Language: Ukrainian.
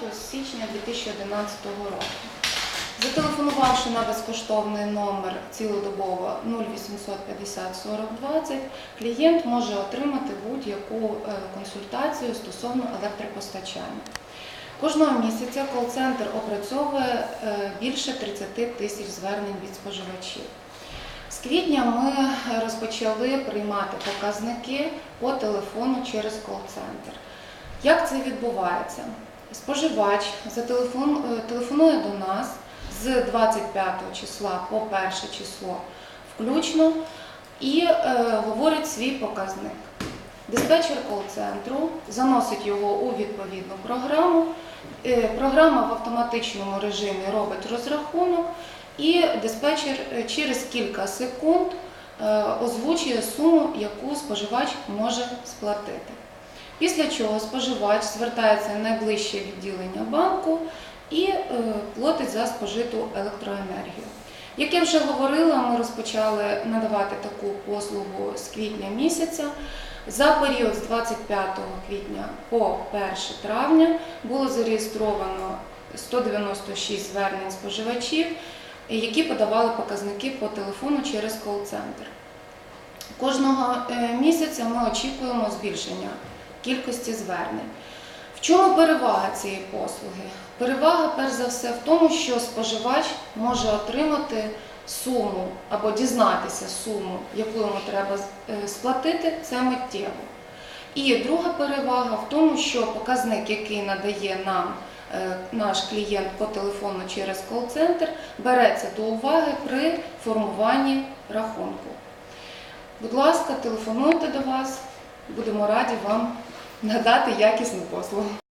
роботу з січня 2011 року. Зателефонувавши на безкоштовний номер цілодобово 0850 40 20, клієнт може отримати будь-яку е, консультацію стосовно електропостачання. Кожного місяця кол-центр опрацьовує е, більше 30 тисяч звернень від споживачів. З квітня ми розпочали приймати показники по телефону через кол-центр. Як це відбувається? Споживач е, телефонує до нас з 25 числа по 1 число включно і е, говорить свій показник. Диспетчер кол-центру заносить його у відповідну програму. Е, Програма в автоматичному режимі робить розрахунок, і диспетчер е, через кілька секунд е, озвучує суму, яку споживач може сплатити. Після чого споживач звертається в найближче відділення банку і е, платить за спожиту електроенергію. Як я вже говорила, ми розпочали надавати таку послугу з квітня місяця. За період з 25 квітня по 1 травня було зареєстровано 196 звернень споживачів, які подавали показники по телефону через кол-центр. Кожного е, місяця ми очікуємо збільшення кількості звернень. В чому перевага цієї послуги? Перевага, перш за все, в тому, що споживач може отримати суму або дізнатися суму, яку йому треба е, сплатити, це миттєво. І друга перевага в тому, що показник, який надає нам е, наш клієнт по телефону через кол-центр, береться до уваги при формуванні рахунку. Будь ласка, телефонуйте до вас, будемо раді вам надати якісну послугу.